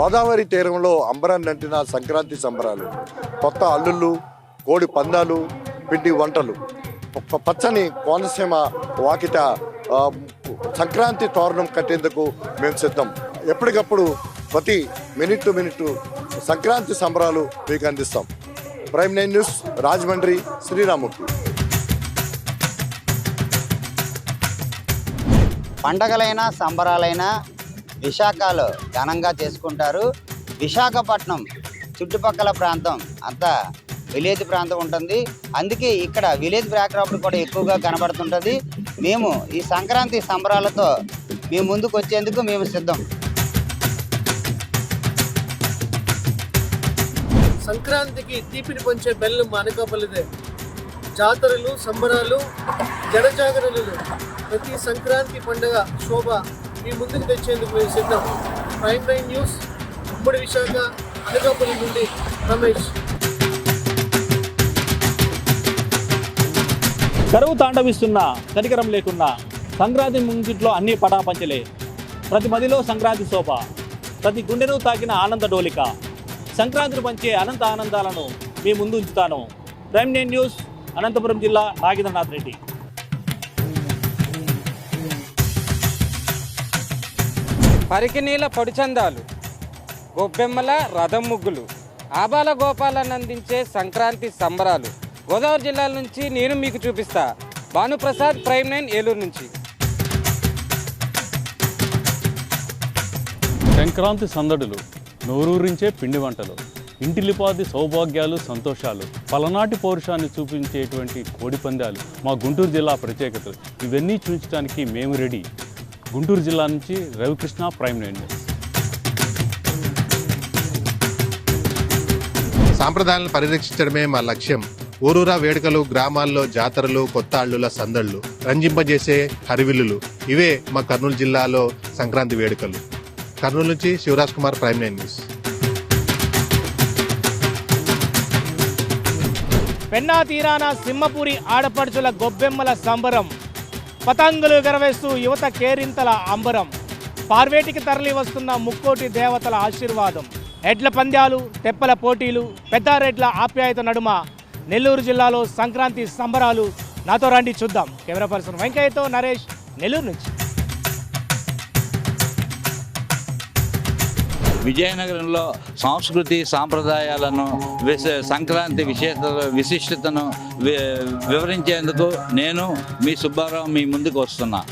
గోదావరి తీరంలో అంబరాన్ని నంటిన సంక్రాంతి సంబరాలు. కొత్త అల్లుళ్ళు కోడి పందాలు పిండి వంటలు. పచ్చని కోనసీమ వాకిట సంక్రాంతి తోరణం కట్టేందుకు మేము సిద్ధం. ఎప్పటికప్పుడు ప్రతి మినిట్ టు మినిట్ సంక్రాంతి సంబరాలు మీకు అందిస్తాం. ప్రైమ్ నైన్ న్యూస్ రాజమండ్రి శ్రీరాముకి పండగలైనా సంబరాలైనా విశాఖలో ఘనంగా చేసుకుంటారు. విశాఖపట్నం చుట్టుపక్కల ప్రాంతం అంతా విలేజ్ ప్రాంతం ఉంటుంది. అందుకే ఇక్కడ విలేజ్ బ్యాక్డ్రాప్ కూడా ఎక్కువగా కనబడుతుంటుంది. మేము ఈ సంక్రాంతి సంబరాలతో మీ ముందుకు వచ్చేందుకు మేము సిద్ధం. సంక్రాంతికి తీపిని పంచే బెల్లం మానకాపల్లిదే. జాతరలు సంబరాలు జనజాగరణలు. ప్రతి సంక్రాంతి పండుగ శోభ మీ ముందుకు తెచ్చేందుకు మేము సిద్ధం. ప్రైమ్ లైన్ న్యూస్ ఉమ్మడి విశాఖ అనకాపురం నుండి రమేష్. కరువు తాండవిస్తున్న కనికరం లేకున్నా సంక్రాంతి ముంగిట్లో అన్ని పటాపంచలే. ప్రతి మదిలో సంక్రాంతి శోభ ప్రతి గుండెను తాకిన ఆనంద డోలిక. సంక్రాంతిని పంచే అనంత ఆనందాలను మీ ముందు ఉంచుతాను. ప్రైమ్ నైన్ న్యూస్ అనంతపురం జిల్లా నాగేంద్రనాథ్ రెడ్డి. పరికినీల పొడిచందాలు గొబ్బెమ్మల రథం ముగ్గులు ఆబాల గోపాలను అందించే సంక్రాంతి సంబరాలు. గోదావరి జిల్లాల నుంచి నేను మీకు చూపిస్తా. భానుప్రసాద్ ప్రైమ్ నైన్ ఏలూరు నుంచి. సంక్రాంతి సందడులు నోరూరించే పిండి వంటలు ఇంటిలిపాది సౌభాగ్యాలు సంతోషాలు పలనాటి పౌరుషాన్ని చూపించేటువంటి కోడిపందాలు మా గుంటూరు జిల్లా ప్రత్యేకతలు. ఇవన్నీ చూపించడానికి మేము రెడీ. గుంటూరు జిల్లా నుంచి రవికృష్ణ ప్రైమ్ నైన్ న్యూస్. సాంప్రదాయాలను పరిరక్షించడమే మా లక్ష్యం. ఊరూరా వేడుకలు గ్రామాల్లో జాతరలు కొత్త అల్లుల సందళ్ళు రంజింపజేసే హరివిల్లులు. ఇవే మా కర్నూలు జిల్లాలో సంక్రాంతి వేడుకలు. కర్నూలు నుంచి Shivraj Kumar Prime Nine News. Penna తీరాన సింహపురి ఆడపడుచుల గొబ్బెమ్మల సంబరం. పతంగులు ఎగరవేస్తూ యువత కేరింతల అంబరం. పార్వేటికి తరలి వస్తున్న ముక్కోటి దేవతల ఆశీర్వాదం. ఎడ్ల పంద్యాలు తెప్పల పోటీలు పెద్దారెడ్ల ఆప్యాయత నడుమ. నెల్లూరు జిల్లాలో సంక్రాంతి సంబరాలు. నాతో రండి చూద్దాం. కెమెరా పర్సన్ వెంకయ్యతో నరేష్ నెల్లూరు నుంచి. విజయనగరంలో సంస్కృతి సాంప్రదాయాలను విశ సంక్రాంతి విశేష విశిష్టతను వి- వివరించేందుకు నేను మీ సుబ్బారావు మీ ముందుకు వస్తున్నా.